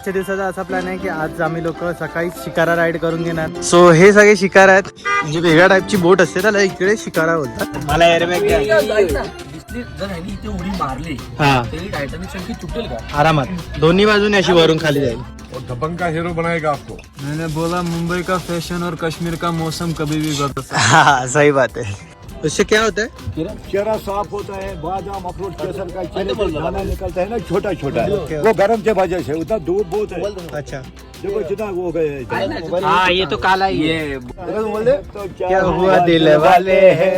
आजच्या दिवसाचा असा प्लॅन आहे की आज आम्ही लोक सकाळी शिकारा राईड करून घेणार. सो हे सगळे शिकारा आहेत. म्हणजे वेगळ्या टाईपची बोट असते त्याला इकडे शिकारा बोलतात मला एअरबॅग द्या हा. आरामात. दोन्ही बाजूने अशी वरून खाली जाईल. और दबंग का हीरो बनाएगा आपको. मैंने बोला मुंबई का फैशन और कश्मीर का मौसम कभी भी बदल सही बात है उससे क्या होता है? चेहरा? साफ़ होता है बादाम अखरोट केसर का चेहरे पे दाना निकलता है ना छोटा छोटा। वो गर्म के वजह से उतना धूप बहुत है। अच्छा। देखो जितना वो गए हाँ। ये तो काला ही है। तो क्या हुआ दिल वाले है?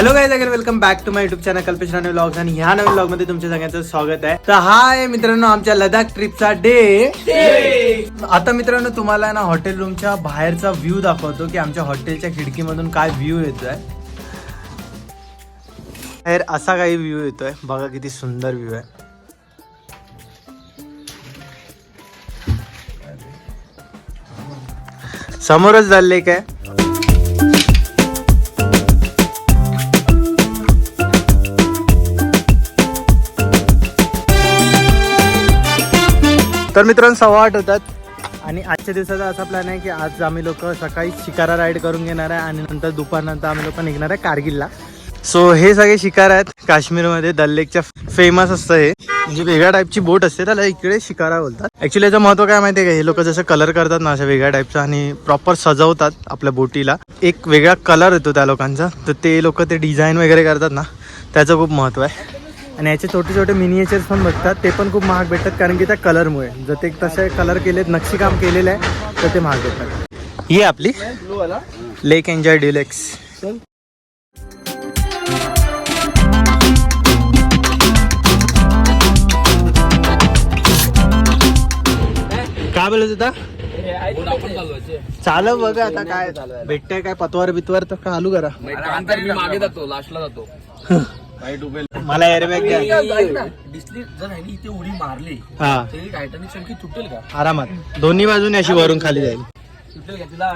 Hello guys again welcome back to my YouTube channel Kalpesh Rane vlogs आणि ह्या नवीन व्लॉगमध्ये तुमच्या सगळ्यांचं स्वागत आहे. तर हा आहे मित्रांनो आमच्या लडाख ट्रिपचा डे आता मित्रांनो तुम्हाला ना हॉटेल रूमच्या बाहेरचा व्ह्यू दाखवतो की आमच्या हॉटेलच्या खिडकीमधून काय व्ह्यू येतोय. बाहेर असा काही व्ह्यू येतोय. बघा किती सुंदर व्ह्यू आहे. समोरच दल लेक तर मित्रांनो सव्वा आठ होतात. आणि आजच्या दिवसाचा असा प्लॅन आहे की आज आम्ही लोक सकाळी शिकारा राईड करून घेणार आहे आणि नंतर दुपारनंतर आम्ही लोक निघणार आहे कारगिलला. सो हे सगळे शिकार आहेत. काश्मीरमध्ये दल लेकच्या फेमस असतं हे. म्हणजे वेगळ्या टाईपची बोट असते त्याला इकडे शिकारा बोलतात. ऍक्च्युली याचं महत्त्व काय माहिती आहे का? हे लोक जसं कलर करतात ना अशा वेगळ्या टाईपचा आणि प्रॉपर सजवतात आपल्या बोटीला. एक वेगळा कलर येतो त्या लोकांचा. तर ते लोक ते डिझाईन वगैरे करतात ना त्याचं खूप महत्त्व आहे. आणि याचे छोटे छोटे मिनिएचर्स पण बघतात. ते पण खूप महाग भेटतात कारण की त्या कलरमुळे जर ते तसे कलर केलेत नक्षीकाम केलेलं आहे तर ते महाग भेटतात. ही आपली लेक एन्जॉय डिलेक्स काय बोलत होता? चालव बघा आता काय भेटतंय काय पतवार बितवार तर चालू करा. मागे जातो लास्टला जातो. मला एअरबॅग द्या दिसली जर ह्यानी इथे उडी मारली हा. तरी टायटॅनिक संख्या तुटेल का? आरामात. दोन्ही बाजूने अशी वरून खाली जाईल. तुटेल का? तिला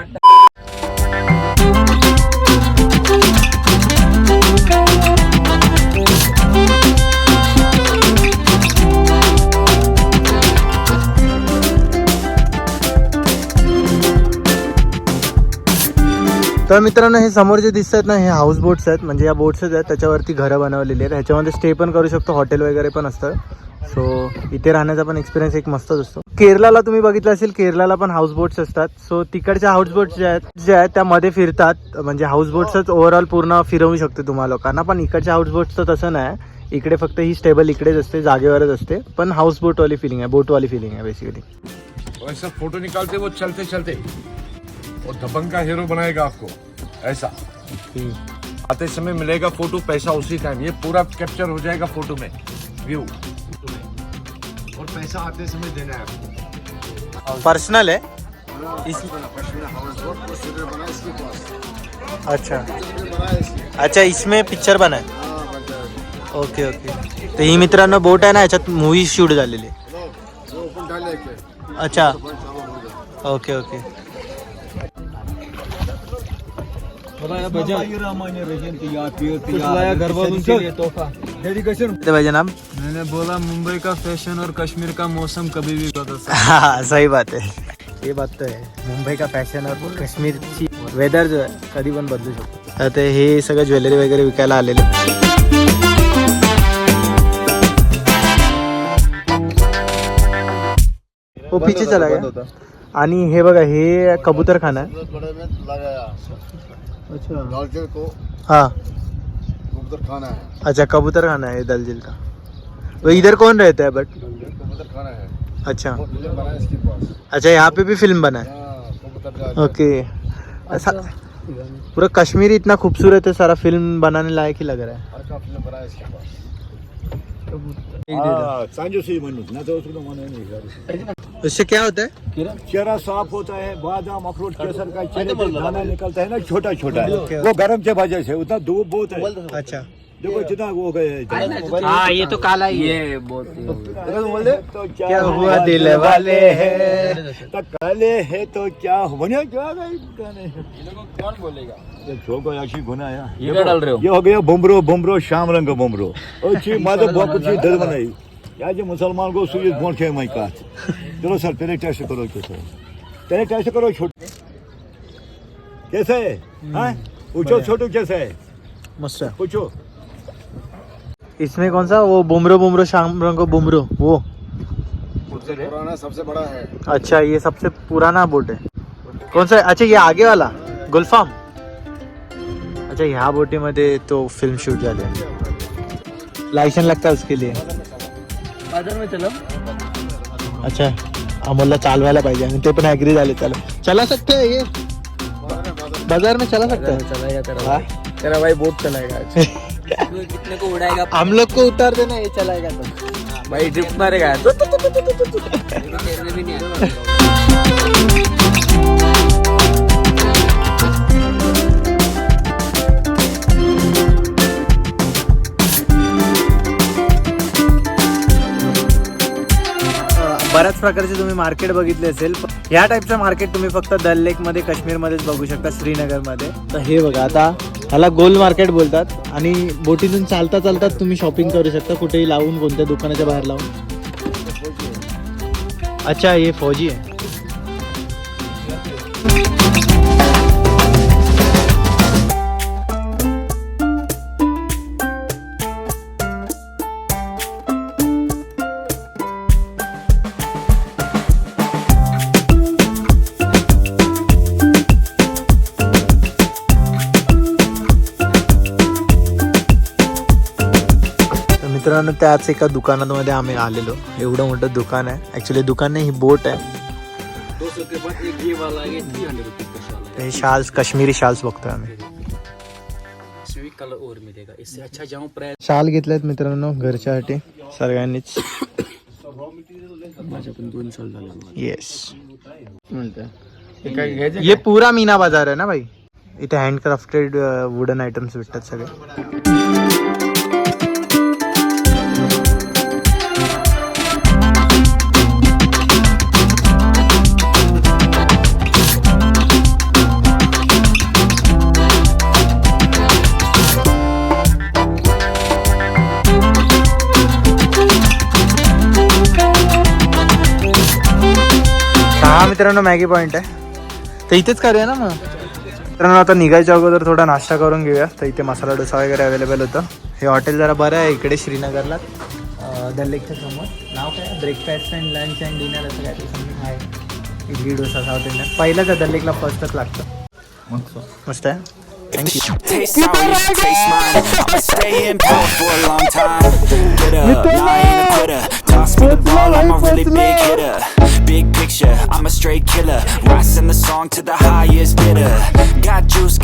तर मित्रांनो हे समोर जे दिसतात ना हे हाऊस बोट्स आहेत. म्हणजे या बोट्सच आहेत. त्याच्यावरती घरं बनवलेली आहेत. ह्याच्यामध्ये स्टे पण करू शकतो. हॉटेल वगैरे पण असतं. सो इथे राहण्याचा पण एक्सपिरियन्स एक मस्तच असतो. केरलाला तुम्ही बघितलं असेल केरलाला पण हाऊस बोट्स असतात. सो तिकडच्या हाऊस बोट्स ज्या आहेत ज्या आहेत त्यामध्ये फिरतात. म्हणजे हाऊस बोट्सच ओव्हरऑल पूर्ण फिरवू शकते तुम्हाला लोकांना. पण इकडच्या हाऊस बोट्सचं तर तसं नाही. इकडे फक्त ही स्टेबल इकडेच असते जागेवरच असते. पण हाऊस बोटवाली फिलिंग आहे बोटवाली फिलिंग आहे बेसिकली फोटो निकालते वो चलते चलते और दबंग का हीरो बनाएगा आपको। ऐसा। आते समय मिलेगा फ़ोटो पैसा उसी टाइम ये पूरा कैप्चर हो जाएगा फ़ोटो में। व्यू और पैसा आते समय देना है आपको। पर्सनल है? इस अच्छा। अच्छा इसमें पिक्चर बना है ओके ओके तर ही मित्रांनो बोट आहे ना याच्यात मूवी शूट झालेली अच्छा. ओके ओके पाहिजे नाम मैंने बोला मुंबई का फैशन और कश्मीर का मौसम कभी भी बदल सकता हाँ सही बात है ये बात तो है मुंबई का फॅशन और काश्मीरची वेदर जो आहे कधी पण बदलू शकतो तर ते हे सगळं ज्वेलरी वगैरे विकायला आलेले हो पिछे चला गया आणि हे बघा हे कबूतर खाना आहे अच्छा हाँ। खाना है। अच्छा कबूतर खाना है दलजिल का। तो इधर कौन रहता है बट कबूतर खाना है। अच्छा। बना है इसके पास। अच्छा यहाँ पे भी फ़िल्म बना है। हाँ, ओके। ऐसा पूरा कश्मीर इतना खूबसूरत है सारा फ़िल्म बनाने लायक ही लग रहा है। का है इसके पास। हाँ, सांजो से ही ना तो उसको माने नहीं उससे क्या होता है? चेहरा साफ़ होता है बादाम अखरोट केसर का चेहरे पे दाना निकलता है ना छोटा छोटा वो गर्म के वजह से उतना धूप बहुत है। अच्छा। देखो जितना वो गए हाँ ये तो काला ही है। ये बहुत तो क्या हुआ दिल वाले है? तो काले है तो क्या होने क्या गए गाने? कौन बोलेगा? ये है। ये डाल रहे हो? ये हो गया बुमरो बुमरो श्याम रंग बुमरो। अच्छी बहुत मुसलमान को बोल के मैं का चलो सर पहले टेस्ट करो कैसे पहले टेस्ट करो छोटे कैसे? है? पूछो छोटू कैसे? है मस्त है। पूछो। इसमें कौन सा? वो बुमरो बुमरो शाम रंगो बुमरो वो। पुराना सबसे बड़ा है। अच्छा ये सबसे पुराना बोट है। कौन सा? अच्छा ये आगे वाला गुलफाम। अच्छा यहाँ ह्या बोटीमध्ये तो फ़िल्म शूट झाले लाइसेंस लगता है उसके लिए। बाज़ार में चलो। अच्छा। अमोलला चालवायला पाहिजे आणि ते पण ऍग्री झाले चला. चला सकते हैं. ये बाजार में चला सकते. हैं चलाएगा तेरा? भाई. तेरा भाई बोट चलाएगा आज. कितने को उड़ाएगा हम लोग को उतार देना ये चलाएगा तो. भाई ड्रिफ्ट मारेगा. आया बऱ्याच प्रकारचे तुम्ही मार्केट बघितले असेल. ह्या टाईपचं मार्केट तुम्ही फक्त दल लेकमध्ये काश्मीर मध्येच बघू शकता श्रीनगरमध्ये तर हे बघा आता ह्याला गोल मार्केट बोलतात आणि बोटीतून चालता चालता तुम्ही शॉपिंग करू शकता कुठेही लावून कोणत्या दुकानाच्या बाहेर लावून. अच्छा हे फौजी आहे. मित्रांनो, त्याच एका दुकानामध्ये आम्ही आलेलो. एवढं मोठं दुकान आहे. ऍक्च्युली दुकान नाही, ही बोट आहे. शाल शाल्स, काश्मीरी शाल्स बघतोय आम्ही. शाल घेतलेत मित्रांनो, घरच्यासाठी, सगळ्यांनीच. शाल येस ये पूरा मीना बाज़ार आहे ना, भाई? इथे हँडक्राफ्टेड वुडन आयटम्स भेटतात सगळे. मित्रांनो मॅगी पॉइंट आहे. तर इथेच करूया ना मग? मित्रांनो आता निघायच्या अगोदर थोडा नाश्ता करून घेऊया. तर इथे मसाला डोसा वगैरे अवेलेबल होतं. हे हॉटेल जरा बरं आहे इकडे श्रीनगरला. लेकच्या समोर. नाव काय? Breakfast and lunch and dinner असं काय समथिंग आहे. इडली डोसा साऊथ इंडियन पहिलाच आहे दल लेकला फर्स्टच लागतं. मस्त आहे? Shit tastes sour, you taste mine. I'ma stay in power for a long time. Get up, I ain't a. Toss me the ball, Am really big hitter. Big picture, I'm a straight killer. Rising the song to the highest bidder. Got juice. Got